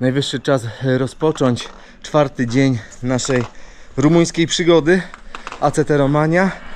Najwyższy czas e, rozpocząć czwarty dzień naszej rumuńskiej przygody ACT Romania.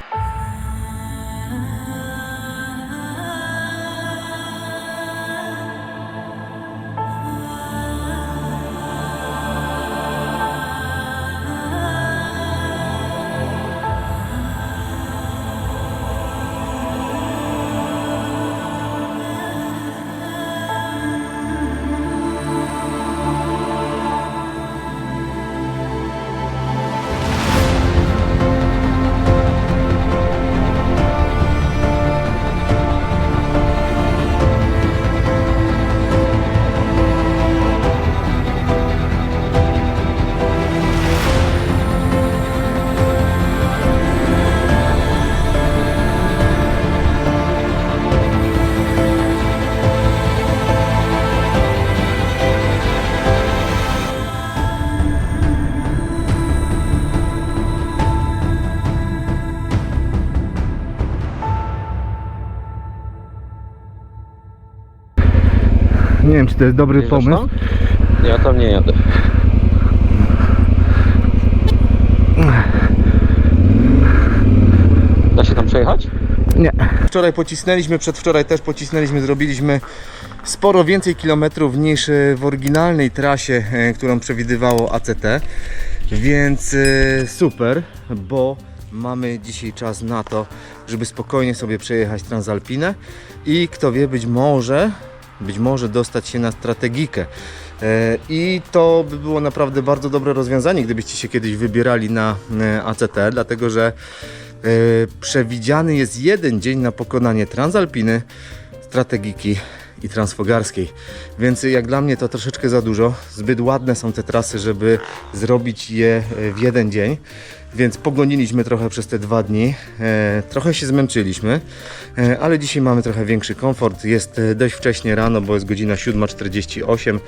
Nie wiem, czy to jest dobry Jedziesz pomysł. tam? Ja tam nie jadę. Da się tam przejechać? Nie. Wczoraj pocisnęliśmy, przedwczoraj też pocisnęliśmy, zrobiliśmy sporo więcej kilometrów niż e, w oryginalnej trasie, e, którą przewidywało ACT. Więc e, super, bo mamy dzisiaj czas na to, żeby spokojnie sobie przejechać Transalpinę i kto wie, być może, być może dostać się na strategikę. E, I to by było naprawdę bardzo dobre rozwiązanie, gdybyście się kiedyś wybierali na e, ACT, dlatego że e, przewidziany jest jeden dzień na pokonanie Transalpiny, strategiki i transfogarskiej. Więc jak dla mnie to troszeczkę za dużo. Zbyt ładne są te trasy, żeby zrobić je w jeden dzień. Więc pogoniliśmy trochę przez te dwa dni. E, trochę się zmęczyliśmy, e, ale dzisiaj mamy trochę większy komfort. Jest e, dość wcześnie rano, bo jest godzina 7.48,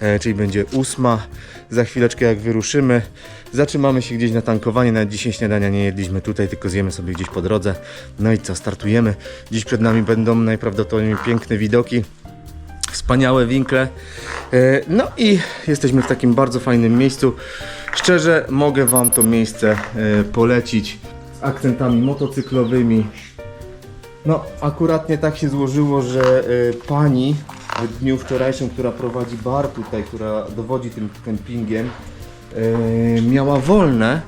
e, czyli będzie 8. Za chwileczkę jak wyruszymy, zatrzymamy się gdzieś na tankowanie. Nawet dzisiaj śniadania nie jedliśmy tutaj, tylko zjemy sobie gdzieś po drodze. No i co, startujemy. Dziś przed nami będą najprawdopodobniej piękne widoki wspaniałe winkle. E, No i jesteśmy w takim bardzo fajnym miejscu. Szczerze mogę Wam to miejsce e, polecić z akcentami motocyklowymi. No, akuratnie tak się złożyło, że e, pani w dniu wczorajszym, która prowadzi bar tutaj, która dowodzi tym kempingiem, e, miała wolne.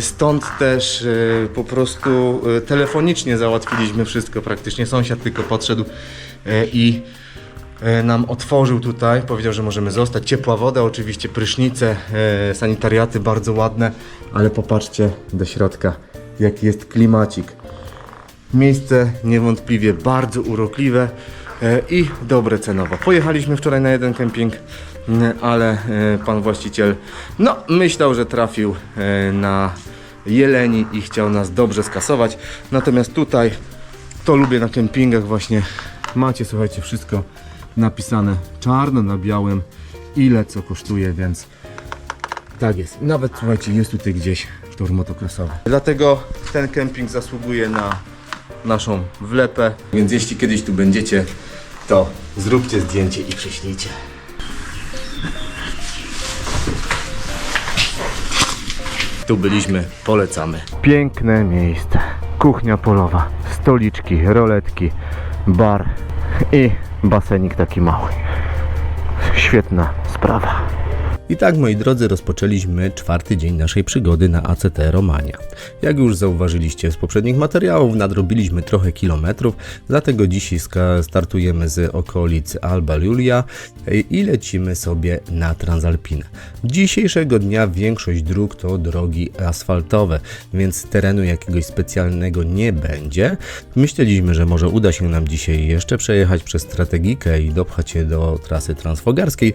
Stąd też po prostu telefonicznie załatwiliśmy wszystko. Praktycznie sąsiad tylko podszedł i nam otworzył tutaj, powiedział, że możemy zostać. Ciepła woda, oczywiście prysznice, e, sanitariaty bardzo ładne, ale popatrzcie do środka, jaki jest klimacik. Miejsce niewątpliwie bardzo urokliwe e, i dobre cenowo. Pojechaliśmy wczoraj na jeden kemping, ale e, pan właściciel no, myślał, że trafił e, na jeleni i chciał nas dobrze skasować. Natomiast tutaj to lubię na kempingach właśnie. Macie, słuchajcie, wszystko napisane czarno na białym, ile co kosztuje, więc tak jest. Nawet słuchajcie, jest tutaj gdzieś tor motocrossowy. Dlatego ten kemping zasługuje na naszą wlepę. Więc jeśli kiedyś tu będziecie, to zróbcie zdjęcie i przyślijcie. Tu byliśmy, polecamy. Piękne miejsce. Kuchnia polowa, stoliczki, roletki, bar i basenik taki mały. Świetna sprawa. I tak, moi drodzy, rozpoczęliśmy czwarty dzień naszej przygody na ACT Romania. Jak już zauważyliście z poprzednich materiałów, nadrobiliśmy trochę kilometrów, dlatego dzisiaj startujemy z okolic Alba Iulia i lecimy sobie na Transalpinę. Dzisiejszego dnia większość dróg to drogi asfaltowe, więc terenu jakiegoś specjalnego nie będzie. Myśleliśmy, że może uda się nam dzisiaj jeszcze przejechać przez strategikę i dopchać się do trasy transfogarskiej,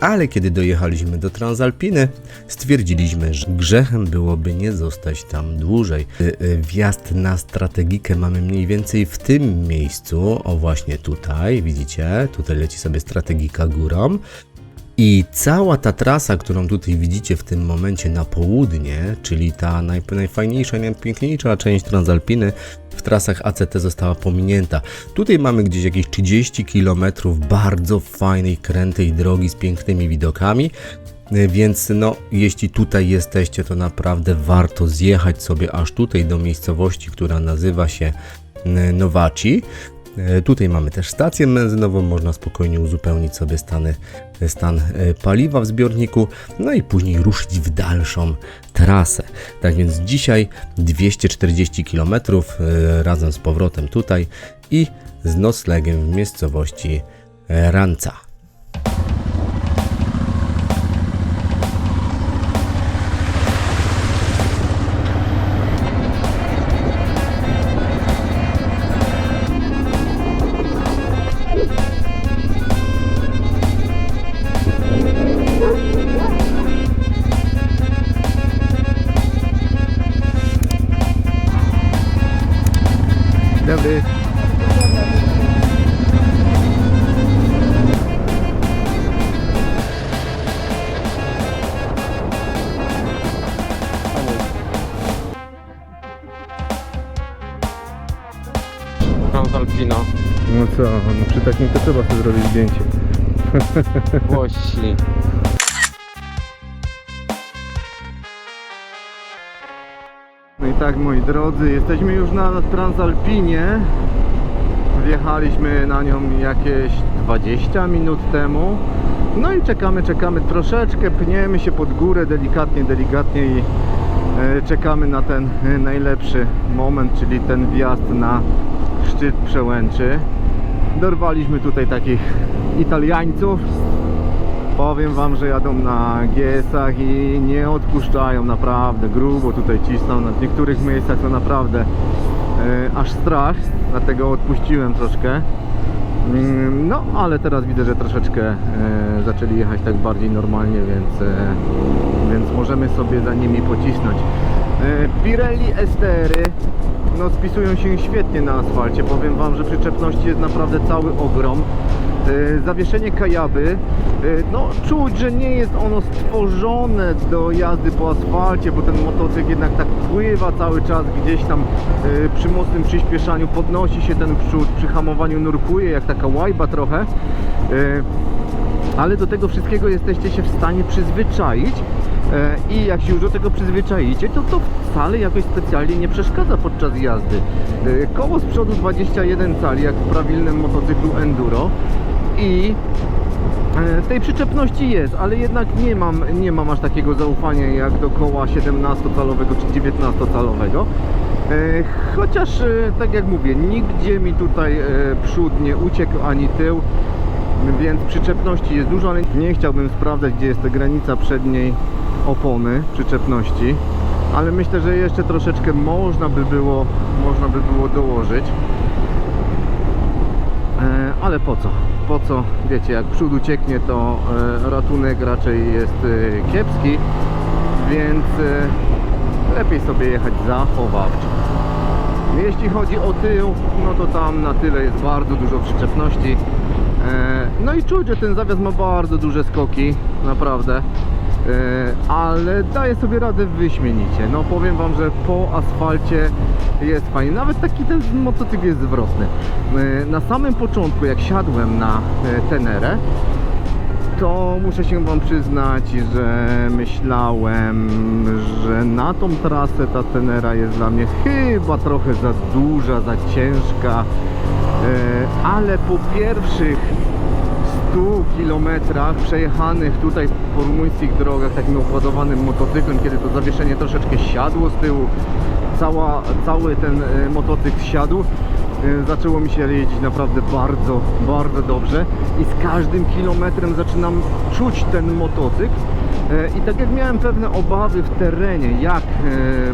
ale kiedy dojechaliśmy do Transalpiny, stwierdziliśmy, że grzechem byłoby nie zostać tam dłużej. Y, y, Wjazd na strategikę mamy mniej więcej w tym miejscu, o właśnie tutaj, widzicie, tutaj leci sobie strategika górą. I cała ta trasa, którą tutaj widzicie w tym momencie na południe, czyli ta naj, najfajniejsza, najpiękniejsza część Transalpiny, w trasach ACT została pominięta. Tutaj mamy gdzieś jakieś 30 km bardzo fajnej, krętej drogi z pięknymi widokami. Y, Więc no, jeśli tutaj jesteście, to naprawdę warto zjechać sobie aż tutaj do miejscowości, która nazywa się y, Nowaci. E, Tutaj mamy też stację benzynową, można spokojnie uzupełnić sobie stany, stan e, paliwa w zbiorniku, no i później ruszyć w dalszą trasę. Tak więc dzisiaj 240 km e, razem z powrotem tutaj i z noclegiem w miejscowości Ranca. Co, no przy takim to trzeba sobie zrobić zdjęcie. Włości. No i tak moi drodzy, jesteśmy już na Transalpinie. Wjechaliśmy na nią jakieś 20 minut temu. No i czekamy, czekamy troszeczkę, pniemy się pod górę delikatnie, delikatnie i e, czekamy na ten e, najlepszy moment, czyli ten wjazd na szczyt przełęczy. Dorwaliśmy tutaj takich Italiańców, Powiem wam, że jadą na GS-ach i nie odpuszczają naprawdę grubo tutaj cisną. Na niektórych miejscach to naprawdę e, aż strach, dlatego odpuściłem troszkę. Mm, No, ale teraz widzę, że troszeczkę e, zaczęli jechać tak bardziej normalnie, więc, e, więc możemy sobie za nimi pocisnąć. E, Pirelli STR-y no, spisują się świetnie na asfalcie. Powiem Wam, że przyczepności jest naprawdę cały ogrom. E, Zawieszenie kajaby, e, no czuć, że nie jest ono stworzone do jazdy po asfalcie, bo ten motocykl jednak tak pływa cały czas gdzieś tam e, przy mocnym przyspieszaniu, podnosi się ten przód, przy hamowaniu nurkuje jak taka łajba trochę. Ale do tego wszystkiego jesteście się w stanie przyzwyczaić i jak się już do tego przyzwyczaicie, to to wcale jakoś specjalnie nie przeszkadza podczas jazdy. E, Koło z przodu 21 cali, jak w prawilnym motocyklu enduro i e, tej przyczepności jest, ale jednak nie mam, nie mam aż takiego zaufania jak do koła 17-calowego czy 19-calowego. E, Chociaż, e, tak jak mówię, nigdzie mi tutaj e, przód nie uciekł ani tył, więc przyczepności jest dużo, ale nie chciałbym sprawdzać, gdzie jest ta granica przedniej opony przyczepności. Ale myślę, że jeszcze troszeczkę można by było, można by było dołożyć. E, ale po co? Po co? Wiecie, jak przód ucieknie, to e, ratunek raczej jest e, kiepski, więc lepiej sobie jechać zachowawczo. Jeśli chodzi o tył, no to tam na tyle jest bardzo dużo przyczepności. No i czuć, że ten zawias ma bardzo duże skoki, naprawdę. E, Ale daje sobie radę wyśmienicie. No powiem Wam, że po asfalcie jest fajnie. Nawet taki ten motocykl jest zwrotny. E, Na samym początku, jak siadłem na e, Tenerę, to muszę się Wam przyznać, że myślałem, że na tą trasę ta Tenera jest dla mnie chyba trochę za duża, za ciężka, ale po pierwszych 100 kilometrach przejechanych tutaj po rumuńskich drogach takim układowanym motocyklem, kiedy to zawieszenie troszeczkę siadło z tyłu, cała, cały ten e, motocykl siadł, e, zaczęło mi się jeździć naprawdę bardzo, bardzo dobrze i z każdym kilometrem zaczynam czuć ten motocykl. E, i tak jak miałem pewne obawy w terenie, jak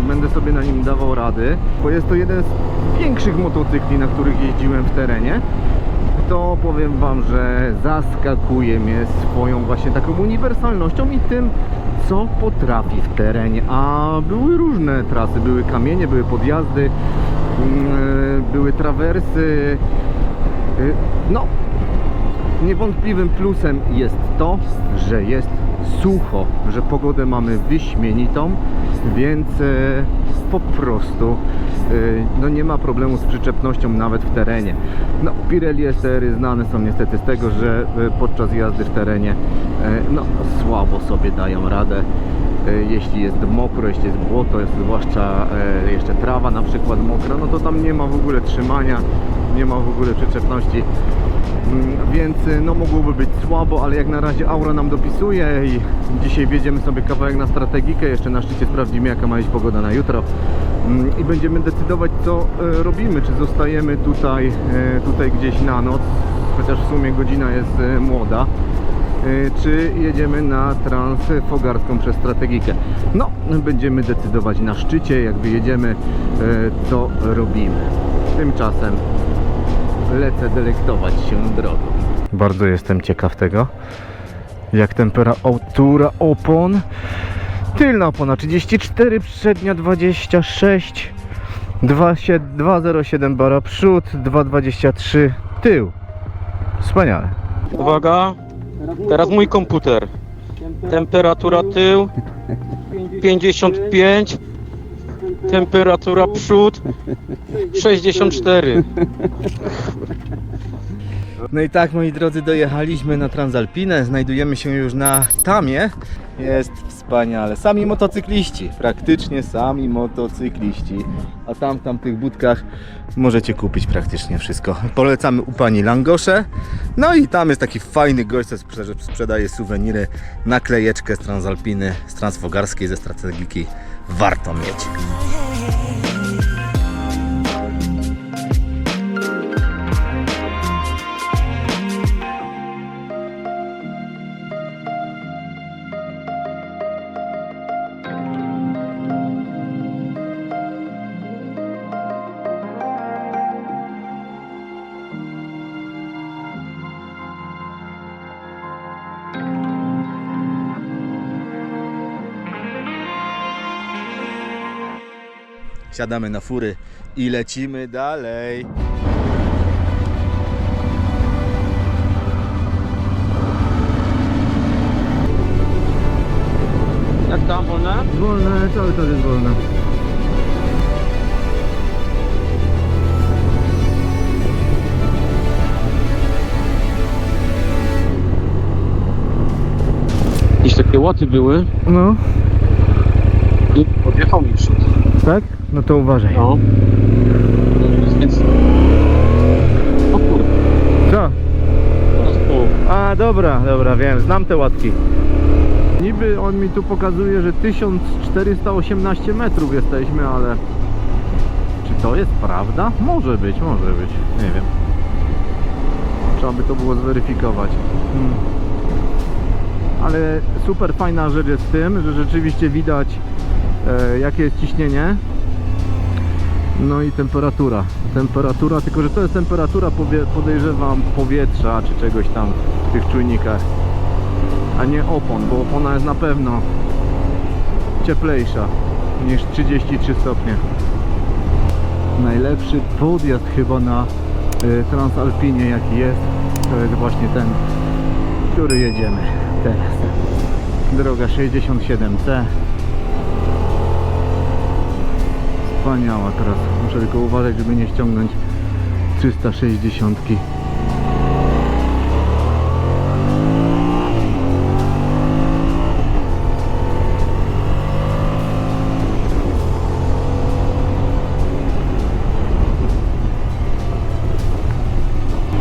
będę sobie na nim dawał rady, bo jest to jeden z większych motocykli, na których jeździłem w terenie, to powiem Wam, że zaskakuje mnie swoją właśnie taką uniwersalnością i tym, co potrafi w terenie. A były różne trasy, były kamienie, były podjazdy, mm, e, były trawersy. E, No, Niewątpliwym plusem jest to, że jest sucho, że pogodę mamy wyśmienitą, więc e, po prostu no nie ma problemu z przyczepnością nawet w terenie. No, Pirelli STR znane są niestety z tego, że e, podczas jazdy w terenie no, słabo sobie dają radę. Jeśli jest mokro, jeśli jest błoto, jest zwłaszcza jeszcze trawa na przykład mokra, no to tam nie ma w ogóle trzymania, nie ma w ogóle przyczepności. Mm, Więc y, no mogłoby być słabo, ale jak na razie aura nam dopisuje i dzisiaj wjedziemy sobie kawałek na strategikę, jeszcze na szczycie sprawdzimy jaka ma być pogoda na jutro Mm, i będziemy decydować co e, robimy, czy zostajemy tutaj, e, tutaj gdzieś na noc, chociaż w sumie godzina jest młoda, czy jedziemy na transfogarską przez strategikę. No, będziemy decydować na szczycie, jak wyjedziemy, co robimy. Tymczasem lecę delektować się drogą. Bardzo jestem ciekaw tego, jak temperatura opon. Tylna opona 34, przednia 26, 2,7 2,07 bara przód, 2,23 tył. Wspaniale. Uwaga, teraz mój komputer. Temperatura tył 55, temperatura przód 64. No i tak, moi drodzy, dojechaliśmy na Transalpinę. Znajdujemy się już na Tamie. Jest wspaniale. Sami motocykliści, praktycznie sami motocykliści. A tam w tamtych budkach możecie kupić praktycznie wszystko. Polecamy u pani Langosze. No i tam jest taki fajny gość, co sprze- sprzedaje suweniry, naklejeczkę z Transalpiny, z Transfogarskiej, ze strategiki. Warto mieć. Siadamy na fury i lecimy dalej. Jak tam wolne? Wolne, cały czas jest wolne. Jakieś takie łaty były No, i podjechał mi przód. Tak? No to uważaj. No. O kurde, Co? A, dobra, dobra, wiem, znam te łatki. Niby on mi tu pokazuje, że 1418 metrów jesteśmy, ale czy to jest prawda? Może być, może być, nie wiem. Trzeba by to było zweryfikować. Hmm. Ale super fajna rzecz jest w tym, że rzeczywiście widać jakie jest ciśnienie no i temperatura. Temperatura, tylko że to jest temperatura podejrzewam powietrza czy czegoś tam w tych czujnikach, a nie opon, bo opona jest na pewno cieplejsza niż 33 stopnie. Najlepszy podjazd chyba na y, Transalpinie jaki jest, to jest właśnie ten, który jedziemy teraz. Droga 67C. Wspaniała teraz. Muszę tylko uważać, żeby nie ściągnąć 360.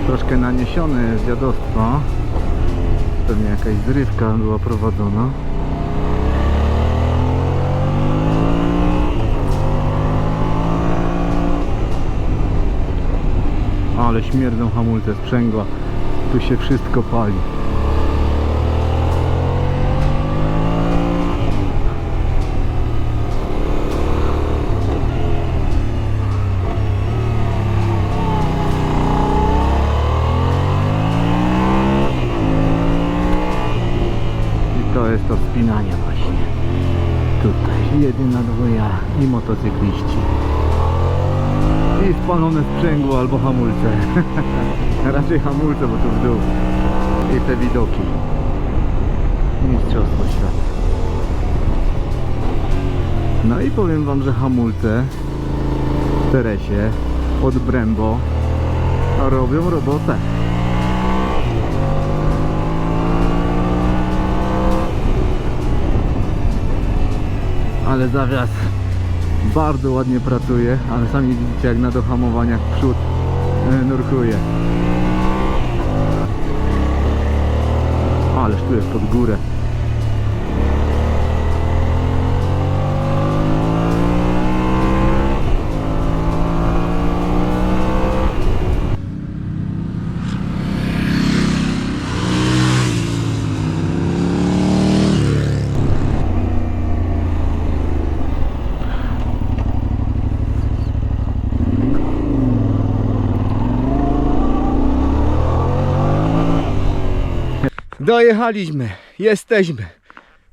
Troszkę naniesiony z. Pewnie jakaś zrywka była prowadzona. Ale śmierdzą hamulce sprzęgła. Tu się wszystko pali. I to jest to spinanie właśnie. Tutaj jedyna dwoja i motocykliści. I spalone sprzęgło albo hamulce. Raczej hamulce, bo to w dół. I te widoki. Mistrzostwo świata. No i powiem wam, że hamulce w Teresie od Brembo robią robotę. Ale zawias bardzo ładnie pracuje, ale sami widzicie jak na dohamowaniach przód e, nurkuje. Ależ tu jest pod górę. Dojechaliśmy, jesteśmy.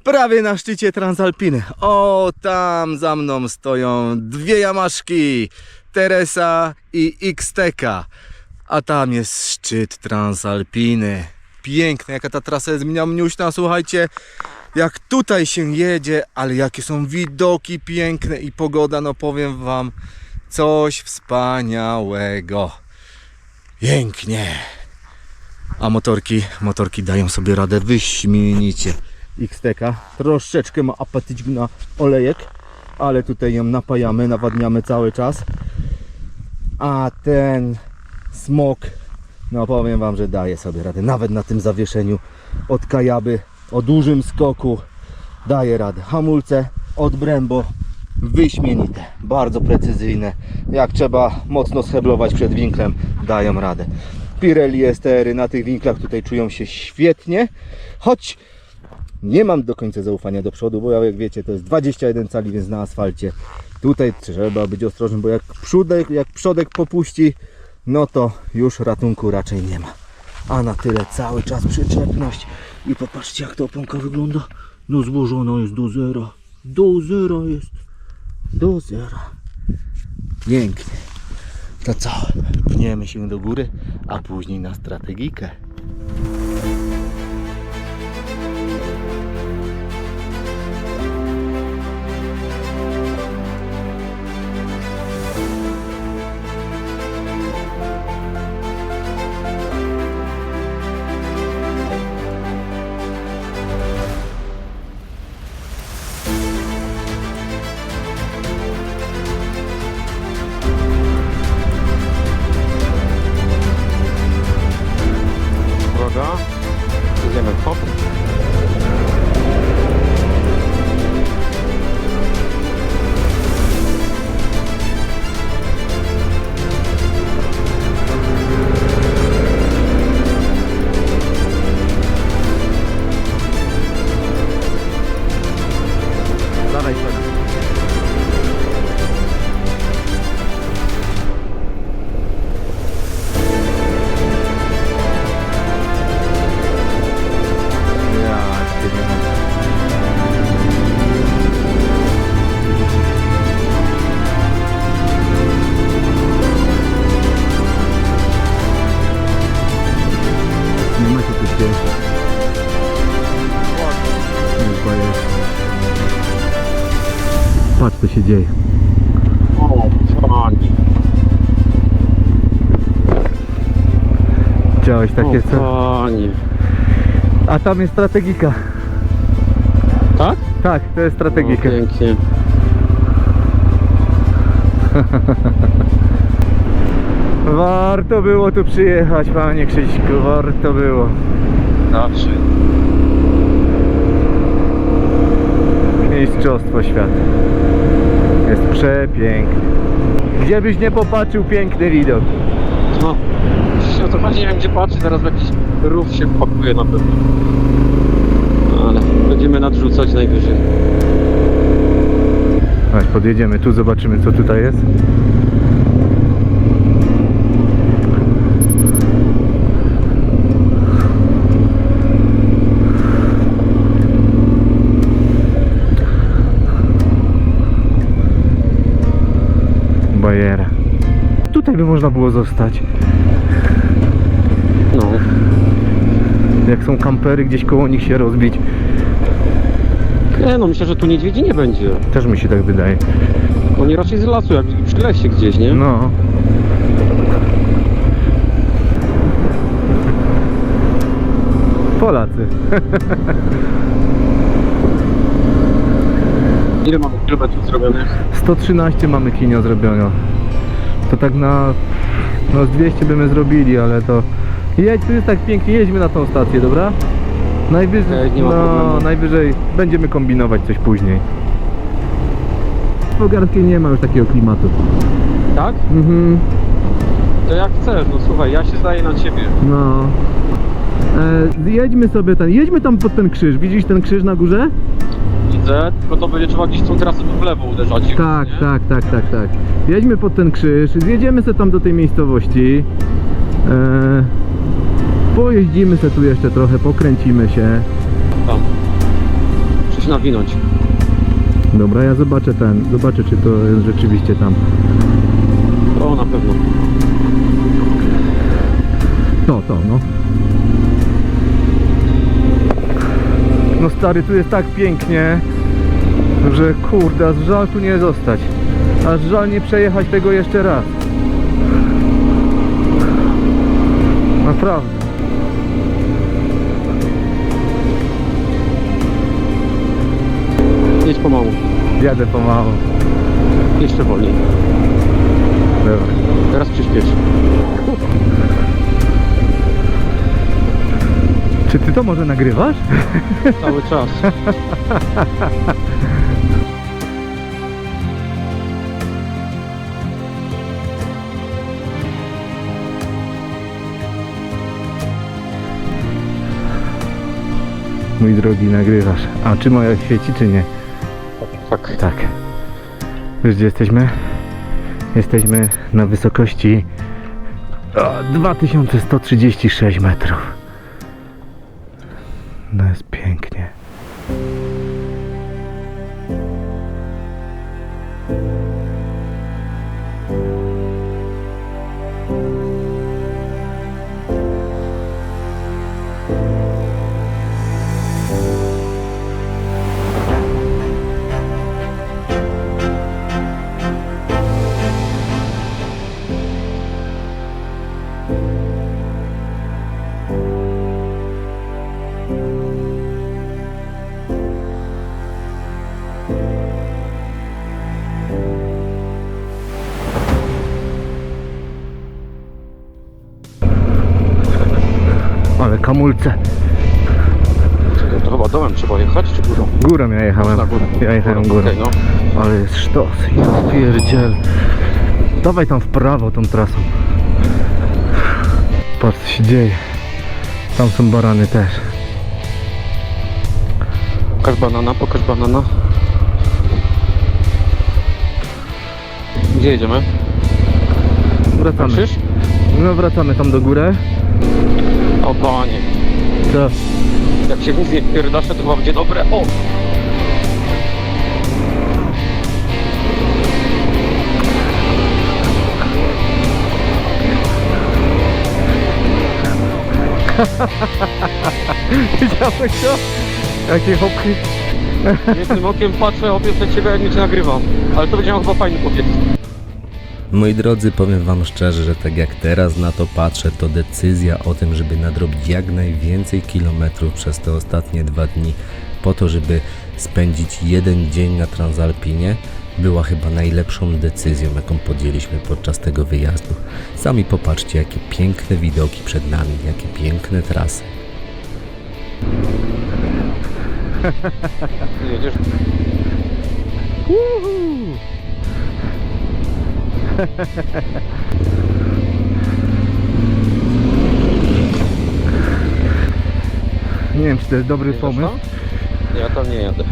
Prawie na szczycie Transalpiny. O, tam za mną stoją dwie jamaszki. Teresa i Xteka. A tam jest szczyt Transalpiny. Piękne, jaka ta trasa jest mniamniuśna, słuchajcie. Jak tutaj się jedzie, ale jakie są widoki piękne i pogoda, no powiem wam, coś wspaniałego. Pięknie. A motorki, motorki dają sobie radę wyśmienicie. Xteka troszeczkę ma apetyć na olejek, ale tutaj ją napajamy, nawadniamy cały czas. A ten smok, no powiem wam, że daje sobie radę. Nawet na tym zawieszeniu od Kajaby o dużym skoku daje radę. Hamulce od Brembo wyśmienite, bardzo precyzyjne. Jak trzeba mocno scheblować przed winklem, dają radę. Pirelli Estery na tych winklach tutaj czują się świetnie, choć nie mam do końca zaufania do przodu, bo jak wiecie to jest 21 cali, więc na asfalcie tutaj trzeba być ostrożnym, bo jak przódek, jak przodek popuści, no to już ratunku raczej nie ma. A na tyle cały czas przyczepność i popatrzcie jak to oponka wygląda. No złożona jest do zera. Do zera jest. Do zera. Pięknie. To co? Pniemy się do góry, a później na strategikę. Chciałeś takie o, co? fani. A tam jest strategika. Tak? Tak, to jest O, strategika. pięknie. Warto było tu przyjechać, panie Krzyśku, warto było. Zawsze. Mistrzostwo świata. Jest przepiękny. Gdzie byś nie popatrzył, piękny widok. No. Przecież o to chodzi, nie wiem gdzie patrzy, zaraz jakiś rów się wpakuje na pewno. Ale będziemy nadrzucać najwyżej. Chodź, podjedziemy tu, zobaczymy co tutaj jest. Bajera. Tutaj by można było zostać. No. Jak są kampery, gdzieś koło nich się rozbić. Nie no, myślę, że tu niedźwiedzi nie będzie. Też mi się tak wydaje. Oni raczej z lasu, jak przy lesie gdzieś, nie? No. Polacy. Ile mamy kilometrów zrobionych? 113 mamy kinio zrobiono. To tak na... No z 200 byśmy zrobili, ale to... Jedź, tu jest tak pięknie, jedźmy na tą stację, dobra? Najwyżej, Okej, nie ma no, problemu. najwyżej będziemy kombinować coś później. W nie ma już takiego klimatu. Tak? Mhm, To jak chcesz, no słuchaj, ja się zdaję na ciebie. no. E, jedźmy sobie ten, jedźmy tam pod ten krzyż. Widzisz ten krzyż na górze? Widzę, tylko to będzie trzeba gdzieś tą trasę tu w lewo uderzać. Tak, nie? tak, tak, tak, tak. Jedźmy pod ten krzyż, zjedziemy sobie tam do tej miejscowości. E, pojeździmy sobie tu jeszcze trochę, pokręcimy się. Tam. Coś nawinąć. Dobra, ja zobaczę ten, zobaczę czy to jest rzeczywiście tam. O, na pewno. To, to, no. No stary, tu jest tak pięknie, że kurde, aż żal tu nie zostać. Aż żal nie przejechać tego jeszcze raz. Naprawdę. Pomału. Jadę pomału. Jeszcze wolniej. Dobra. Teraz przyspiesz. Czy ty to może nagrywasz? Cały czas. Mój drogi, nagrywasz. A czy moja świeci, czy nie? Tak. Tak. Wiesz gdzie jesteśmy? Jesteśmy na wysokości o, 2136 metrów. No jest Ale kamulce. To chyba dołem trzeba jechać, czy górą? Górą ja jechałem. Na górę. Ja jechałem górą. Okej, no. Ale jest sztos. Ja pierdziel. Dawaj tam w prawo tą trasą. Patrz co się dzieje. Tam są barany też. Pokaż banana, pokaż banana. Gdzie jedziemy? Wracamy. Krzyż? No wracamy tam do góry. O panie. To Jak się nic nie pierdasze, to chyba będzie dobre. O! widziałeś to? Jakie hopki. Jednym okiem patrzę, obie przed ciebie, jak cię nagrywam. Ale to będzie miał chyba fajny powiedz. Moi drodzy, powiem Wam szczerze, że tak jak teraz na to patrzę, to decyzja o tym, żeby nadrobić jak najwięcej kilometrów przez te ostatnie dwa dni, po to, żeby spędzić jeden dzień na Transalpinie, była chyba najlepszą decyzją, jaką podjęliśmy podczas tego wyjazdu. Sami popatrzcie, jakie piękne widoki przed nami, jakie piękne trasy. Jedziesz? Nie wiem czy to jest dobry Jedziesz pomysł. tam? Nie, ja tam nie jadę.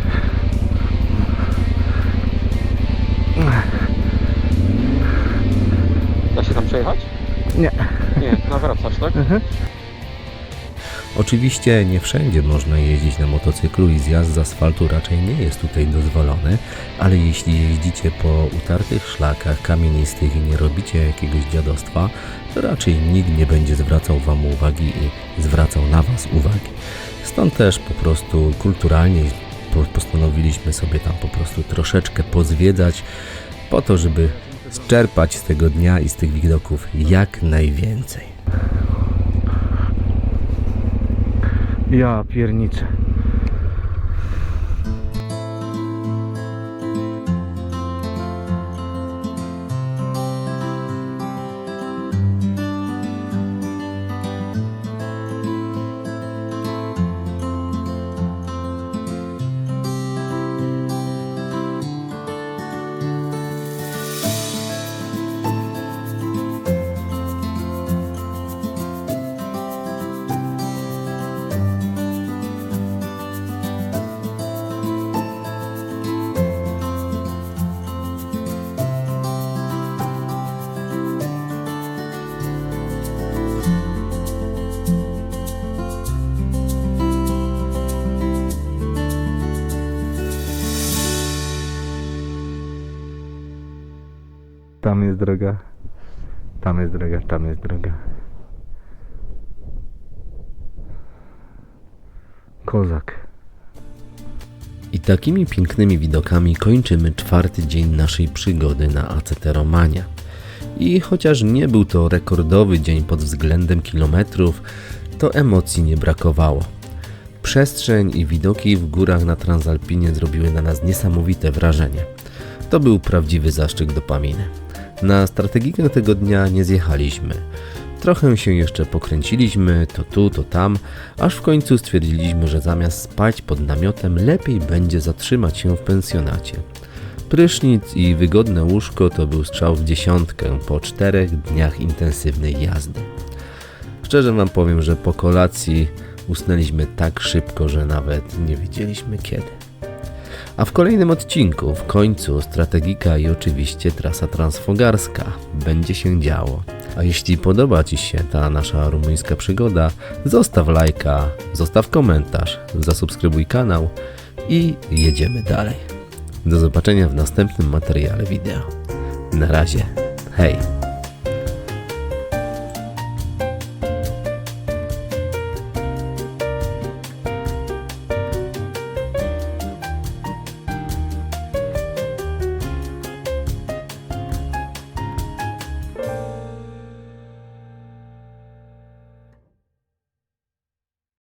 Da się tam przejechać? Nie. Nie, nawracasz, tak? Mhm. Oczywiście nie wszędzie można jeździć na motocyklu i zjazd z asfaltu raczej nie jest tutaj dozwolony, ale jeśli jeździcie po utartych szlakach kamienistych i nie robicie jakiegoś dziadostwa, to raczej nikt nie będzie zwracał Wam uwagi i zwracał na Was uwagi. Stąd też po prostu kulturalnie po- postanowiliśmy sobie tam po prostu troszeczkę pozwiedzać, po to, żeby czerpać z tego dnia i z tych widoków jak najwięcej. Ja pierniczę. Tam jest droga. Tam jest droga, tam jest droga. Kozak. I takimi pięknymi widokami kończymy czwarty dzień naszej przygody na ACT Romania. I chociaż nie był to rekordowy dzień pod względem kilometrów, to emocji nie brakowało. Przestrzeń i widoki w górach na Transalpinie zrobiły na nas niesamowite wrażenie. To był prawdziwy zaszczyt dopaminy. Na strategikę tego dnia nie zjechaliśmy. Trochę się jeszcze pokręciliśmy, to tu, to tam, aż w końcu stwierdziliśmy, że zamiast spać pod namiotem, lepiej będzie zatrzymać się w pensjonacie. Prysznic i wygodne łóżko to był strzał w dziesiątkę po czterech dniach intensywnej jazdy. Szczerze Wam powiem, że po kolacji usnęliśmy tak szybko, że nawet nie wiedzieliśmy kiedy. A w kolejnym odcinku, w końcu, strategika i oczywiście trasa transfogarska. Będzie się działo. A jeśli podoba Ci się ta nasza rumuńska przygoda, zostaw lajka, zostaw komentarz, zasubskrybuj kanał i jedziemy dalej. Do zobaczenia w następnym materiale wideo. Na razie, hej!